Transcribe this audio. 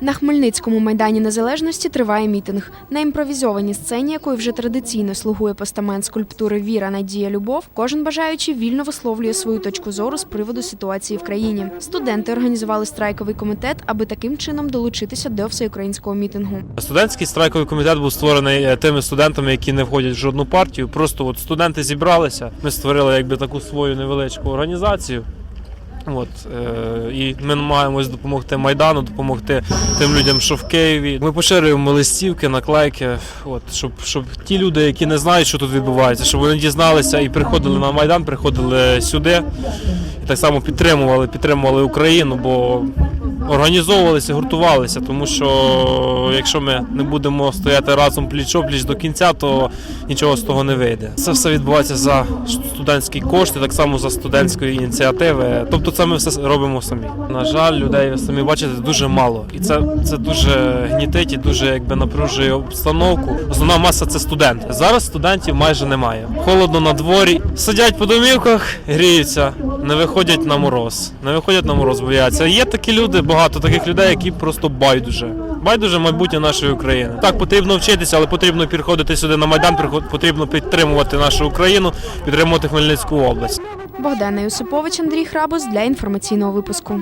На Хмельницькому майдані Незалежності триває мітинг. На імпровізованій сцені, якою вже традиційно слугує постамент скульптури Віра, Надія, Любов, кожен бажаючий вільно висловлює свою точку зору з приводу ситуації в країні. Студенти організували страйковий комітет, аби таким чином долучитися до всеукраїнського мітингу. Студентський страйковий комітет був створений е, тими студентами, які не входять в жодну партію. Просто от студенти зібралися. Ми створили якби таку свою невеличку організацію. От, е, і ми намагаємось допомогти Майдану, допомогти тим людям, що в Києві. Ми поширюємо листівки, наклейки, от, щоб, щоб ті люди, які не знають, що тут відбувається, щоб вони дізналися і приходили на Майдан, приходили сюди і так само підтримували, підтримували Україну, бо організовувалися, гуртувалися, тому що якщо ми не будемо стояти разом пліч-опліч до кінця, то нічого з того не вийде. Це все відбувається за студентські кошти, так само за студентської ініціативи. Тобто, це ми все робимо самі. На жаль, людей ви самі бачите дуже мало, і це, це дуже гнітить і дуже якби напружує обстановку. Основна маса це студенти. Зараз студентів майже немає. Холодно на дворі, сидять по домівках, гріються, не виходять на мороз. Не виходять на мороз, бояться. Є такі люди, багато таких людей, які просто байдуже. Байдуже майбутнє нашої України. Так потрібно вчитися, але потрібно приходити сюди на майдан. Потрібно підтримувати нашу Україну, підтримувати Хмельницьку область. Богдана Юсипович, Андрій Храбус для інформаційного випуску.